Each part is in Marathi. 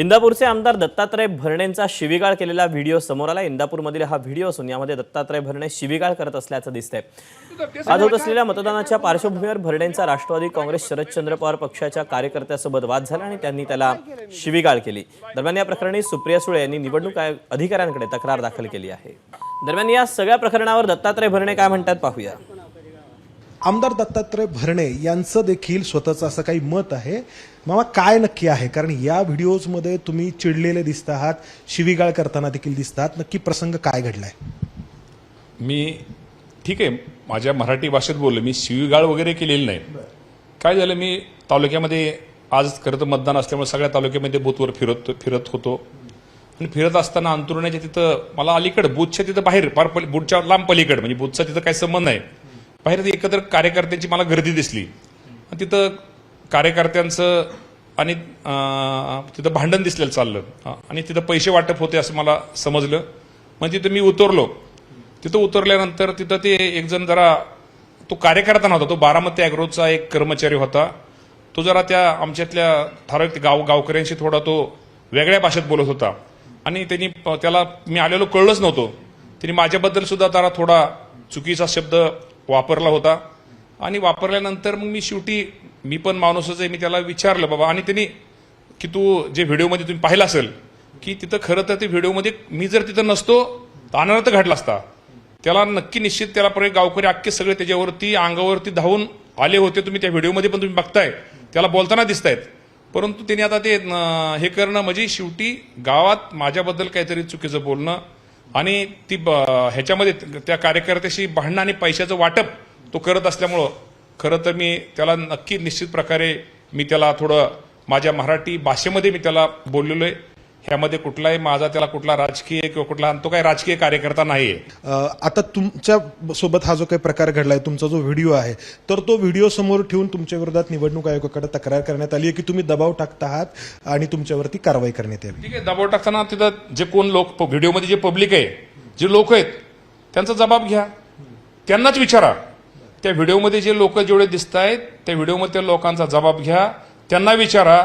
इंदापूरचे आमदार दत्तात्रय भरणेंचा शिवीगाळ केलेला व्हिडिओ समोर आला. इंदापूरमधील हा व्हिडिओ असून यामध्ये दत्तात्रय भरणे शिवीगाळ करत असल्याचं दिसतंय. आज होत असलेल्या मतदानाच्या पार्श्वभूमीवर भरणेंचा राष्ट्रवादी काँग्रेस शरदचंद्र पवार पक्षाच्या कार्यकर्त्यासोबत वाद झाला आणि त्यांनी त्याला शिवीगाळ केली. दरम्यान या प्रकरणी सुप्रिया सुळे यांनी निवडणूक आयोग अधिकाऱ्यांकडे तक्रार दाखल केली आहे. दरम्यान या सगळ्या प्रकरणावर दत्तात्रय भरणे काय म्हणतात पाहूया. आमदार दत्तात्रय भरणे यांचं देखील स्वतःचं असं काही मत आहे. मामा काय नक्की आहे? कारण या व्हिडिओजमध्ये तुम्ही चिडलेले दिसत आहात शिवीगाळ करताना देखील दिसतात नक्की प्रसंग काय घडलाय? मी ठीक आहे माझ्या मराठी भाषेत बोललो. मी शिवीगाळ वगैरे केलेली नाही. काय झालं मी तालुक्यामध्ये आज खरं तर मतदान असल्यामुळे सगळ्या तालुक्यामध्ये बूथवर फिरत फिरत होतो. आणि फिरत असताना अंतरुणाच्या तिथं मला अलीकडं बूथच्या तिथं बाहेर पार पली बूथच्या लांब पलीकडं म्हणजे बूथचा तिथं काही संबंध नाही. बाहेर एकत्र कार्यकर्त्यांची मला गर्दी दिसली. तिथं कार्यकर्त्यांचं आणि तिथं भांडण दिसलेलं चाललं. आणि तिथं पैसे वाटप होते असं मला समजलं. मग तिथं मी उतरलो. तिथं उतरल्यानंतर तिथं ते एक जण जरा तो कार्यकर्ता नव्हता तो बारामती अॅग्रोचा एक कर्मचारी होता. तो जरा त्या आमच्यातल्या ठराविक गाव गावकऱ्यांशी थोडा तो वेगळ्या भाषेत बोलत होता. आणि त्यांनी प- त्याला मी आलेलो कळलंच नव्हतो. त्यांनी माझ्याबद्दल सुद्धा जरा थोडा चुकीचा शब्द वापरला होता. आणि वापरल्यानंतर मग मी शेवटी मी पण माणूसच आहे मी त्याला विचारलं बाबा आणि त्यांनी की तू जे व्हिडिओमध्ये तुम्ही पाहिलं असेल की तिथं खरं तर ते व्हिडिओमध्ये मी जर तिथं नसतो तर अनर्थ घडला असता. त्याला नक्की निश्चित त्याला परत गावकरी अख्खे सगळे त्याच्यावरती अंगावरती धावून आले होते. तुम्ही त्या व्हिडिओमध्ये पण तुम्ही बघताय. त्याला बोलताना दिसतायत. परंतु त्यांनी आता ते हे करणं म्हणजे शेवटी गावात माझ्याबद्दल काहीतरी चुकीचं बोलणं आणि ती ब- ह्याच्यामध्ये त्या कार्यकर्त्याशी भांडणं आणि पैशाचं वाटप तो करत असल्यामुळं खरं तर मी त्याला नक्की निश्चित प्रकारे मी त्याला थोडं माझ्या मराठी भाषेमध्ये मी त्याला बोललेलो आहे. ह्यामध्ये कुठलाही माझा त्याला कुठला राजकीय किंवा कुठला तो काही राजकीय कार्यकर्ता नाहीये. आता तुमच्यासोबत हा जो काही प्रकार घडलाय तुमचा जो व्हिडिओ आहे तर तो व्हिडिओ समोर ठेवून तुमच्या विरोधात निवडणूक आयोगाकडे तक्रार करण्यात आली आहे की तुम्ही दबाव टाकत आहात आणि तुमच्यावरती कारवाई करण्यात यावी? ठीक आहे दबाव टाकताना तिथं जे कोण लोक व्हिडिओमध्ये जे पब्लिक आहे जे लोक आहेत त्यांचा जबाब घ्या. त्यांनाच विचारा. त्या व्हिडिओमध्ये जे लोक जेवढे दिसत आहेत त्या व्हिडिओमध्ये त्या लोकांचा जबाब घ्या. त्यांना विचारा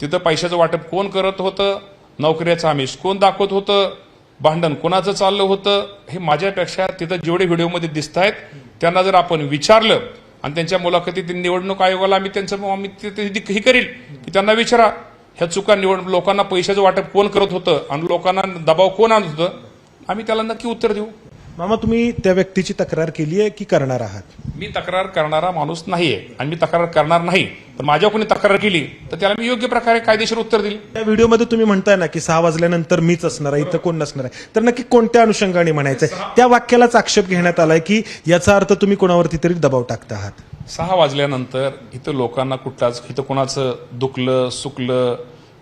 तिथं पैशाचं वाटप कोण करत होतं नोकऱ्याचं आमिष कोण दाखवत होतं भांडण कोणाचं चाललं होतं हे माझ्यापेक्षा तिथं जेवढे व्हिडिओमध्ये दिसत आहेत त्यांना जर आपण विचारलं आणि त्यांच्या मुलाखतीत निवडणूक आयोगाला आम्ही त्यांचं आम्ही हे करील की त्यांना विचारा. ह्या चुका निवड लोकांना पैशाचं वाटप कोण करत होतं आणि लोकांना दबाव कोण आणत होतं आम्ही त्याला नक्की उत्तर देऊ. मामा तुम्ही त्या व्यक्तीची तक्रार केली आहे की करणार आहात? मी तक्रार करणारा माणूस नाहीये आणि मी तक्रार करणार नाही. पण माझ्या कोणी तक्रार केली तर त्याला मी योग्य प्रकारे कायदेशीर उत्तर देईल त्या व्हिडिओमध्ये तुम्ही म्हणताय ना की सहा वाजल्यानंतर मीच असणार आहे इथं कोण नसणार आहे. तर नक्की कोणत्या अनुषंगाने म्हणायचंय? त्या वाक्यालाच आक्षेप घेण्यात आलाय की याचा अर्थ तुम्ही कोणावरती तरी दबाव टाकत आहात. सहा वाजल्यानंतर इथं लोकांना कुठलाच इथं कुणाचं दुखलं सुकलं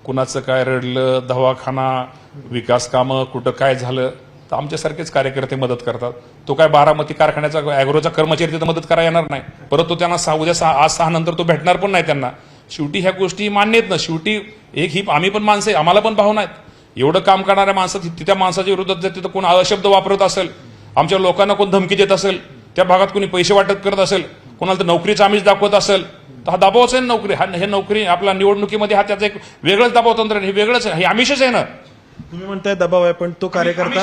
कुणाचं काय रडलं दवाखाना विकास कामं कुठं काय झालं तर आमच्यासारखेच कार्यकर्ते मदत करतात. तो काय बारामती कारखान्याचा अॅग्रोचा कर्मचारी तिथं मदत करा येणार नाही. परत तो त्यांना सहा उद्या सहा आज सहा नंतर तो भेटणार पण नाही त्यांना. शेवटी ह्या गोष्टी मान्य आहेत ना. शेवटी एक ही आम्ही पण माणसं आहे आम्हाला पण भावना आहेत. एवढं काम करणाऱ्या माणसात त्या माणसाच्या विरोधात जर तिथं कोण अशब्द वापरत असेल आमच्या लोकांना कोण धमकी देत असेल त्या भागात कोणी पैसे वाटप करत असेल कोणाला तर नोकरीचा आमिष दाखवत असेल तर हा दबावच आहे ना नोकरी. हा हे नोकरी आपल्या निवडणुकीमध्ये हा त्याचा एक वेगळंच दबाव तंत्र हे वेगळंच आहे. हे आमिषच आहे ना. तुम्ही म्हणताय दबाव आहे पण तो कार्यकर्ता.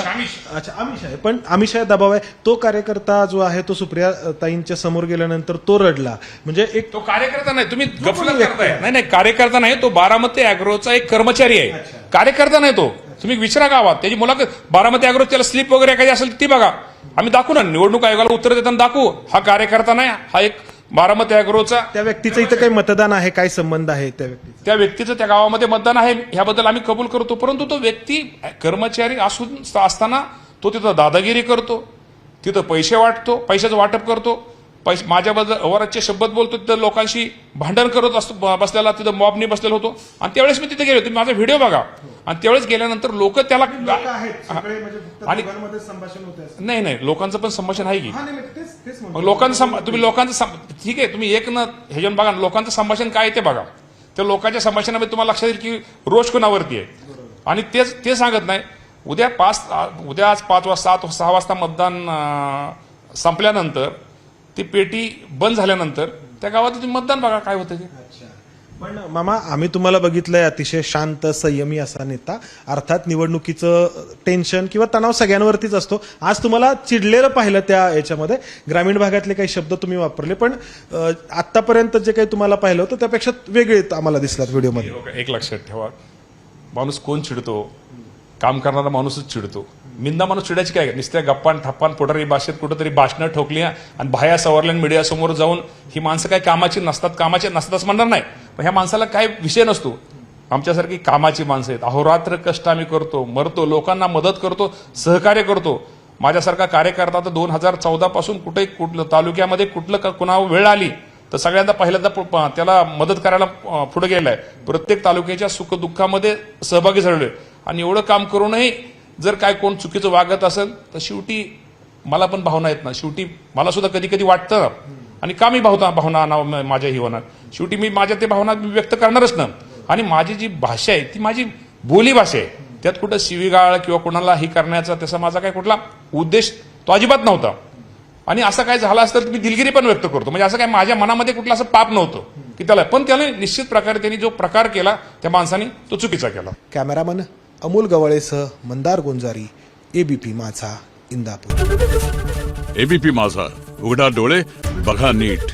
अच्छा आमिष आहे. पण आमिष आहे दबाव आहे. तो कार्यकर्ता जो आहे तो सुप्रिया ताईंच्या समोर गेल्यानंतर तो रडला. म्हणजे एक तो कार्यकर्ता नाही तुम्ही गफलत करताय. नाही नाही कार्यकर्ता नाही तो बारामती अॅग्रोचा एक कर्मचारी आहे. कार्यकर्ता नाही तो. तुम्ही विचारा गावात. त्याची मुलाखत बारामती अॅग्रो त्याला स्लिप वगैरे एखादी असेल ती बघा. आम्ही दाखवू ना निवडणूक आयोगाला उत्तर देताना दाखवू. हा कार्यकर्ता नाही हा एक बारामती अॅग्रोचा त्या व्यक्तीचं इथं काही मतदान आहे काय संबंध आहे त्या व्यक्तीचा? त्या व्यक्तीचं त्या गावामध्ये मतदान आहे. ह्याबद्दल आम्ही कबूल करतो परंतु तो व्यक्ती कर्मचारी असून असताना तो तिथं दादागिरी करतो तिथं पैसे वाटतो पैशाचं वाटप करतो. पैसे माझ्याबद्दल अवराचे शब्द बोलतो तिथं लोकांशी भांडण करत असतो बसलेला तिथं मॉबनी बसलेलो होतो. आणि त्यावेळेस मी तिथे गेलो. तुम्ही माझा व्हिडिओ बघा. आणि त्यावेळेस गेल्यानंतर लोक त्याला आणि- संभाषण होते नाही नाही. लोकांचं पण संभाषण आहे की. मग लोकांचं तुम्ही लोकांचं ठीक आहे तुम्ही एक न ह्याच्यावर बघा ना, लोकांचं संभाषण काय आहे ते बघा. त्या लोकांच्या संभाषणामध्ये तुम्हाला लक्षात येईल की रोष कोणावरती आहे. आणि तेच ते सांगत नाही. उद्या पाच उद्या आज पाच वाजता सात सहा वाजता मतदान संपल्यानंतर ती पेटी बंद झाल्यानंतर त्या गावात तुम्ही मतदान बघा काय होतं ते. पण मामा आम्ही तुम्हाला बघितलंय अतिशय शांत संयमी असा नेता. अर्थात निवडणुकीचं टेन्शन किंवा तणाव सगळ्यांवरतीच असतो. आज तुम्हाला चिडलेलं पाहिलं त्या याच्यामध्ये. ग्रामीण भागातले काही शब्द तुम्ही वापरले पण आतापर्यंत जे काही तुम्हाला पाहिलं होतं त्यापेक्षा वेगळे आम्हाला दिसलात व्हिडिओमध्ये? एक लक्षात ठेवा. माणूस कोण चिडतो? काम करणारा माणूसच चिडतो. मिंदा माणूस चिडायची काय? नुसत्या गप्पान थप्पान पोटारी भाषेत कुठंतरी भाषणं ठोकली आणि बाह्या सवरल्या मीडियासमोर जाऊन ही माणसं काय कामाची नसतात कामाचे नसतातच म्हणणार नाही. पण ह्या माणसाला काय विषय नसतो. आमच्यासारखी कामाची माणसं आहेत. अहोरात्र कष्ट आम्ही करतो मरतो लोकांना मदत करतो सहकार्य करतो. माझ्यासारखा कार्यकर्ता तर दोन हजार चौदा पासून कुठे कुठलं तालुक्यामध्ये कुठलं का कुणावर वेळ आली तर सगळ्यांदा पहिल्यांदा प- त्याला मदत करायला पुढे गेलाय. प्रत्येक तालुक्याच्या सुखदुःखामध्ये सहभागी झालोय. आणि एवढं काम करूनही जर काय कोण चुकीचं वागत असेल तर शेवटी मला पण भावना येत ना शेवटी मला सुद्धा कधी कधी वाटतं आणि का मी भावना भावना ना माझ्या ही होणार? शेवटी मी माझ्या ते भावना मी व्यक्त करणारच ना. आणि माझी जी भाषा आहे ती माझी बोली भाषा आहे. त्यात कुठं शिवीगाळ किंवा कोणाला ही करण्याचा त्याचा माझा काय कुठला उद्देश तो अजिबात नव्हता. आणि असं काय झालं असतं तर मी दिलगिरी पण व्यक्त करतो. म्हणजे असं काय माझ्या मनामध्ये कुठलं असं पाप नव्हतं की त्याला. पण त्याने निश्चित प्रकारे त्यांनी जो प्रकार केला त्या माणसाने तो चुकीचा केला. कॅमेरामन अमोल गवाळेसह मंदार गोंजारी एबीपी माझा इंदापूर. एबीपी माझा उघडा डोळे बघा नीट.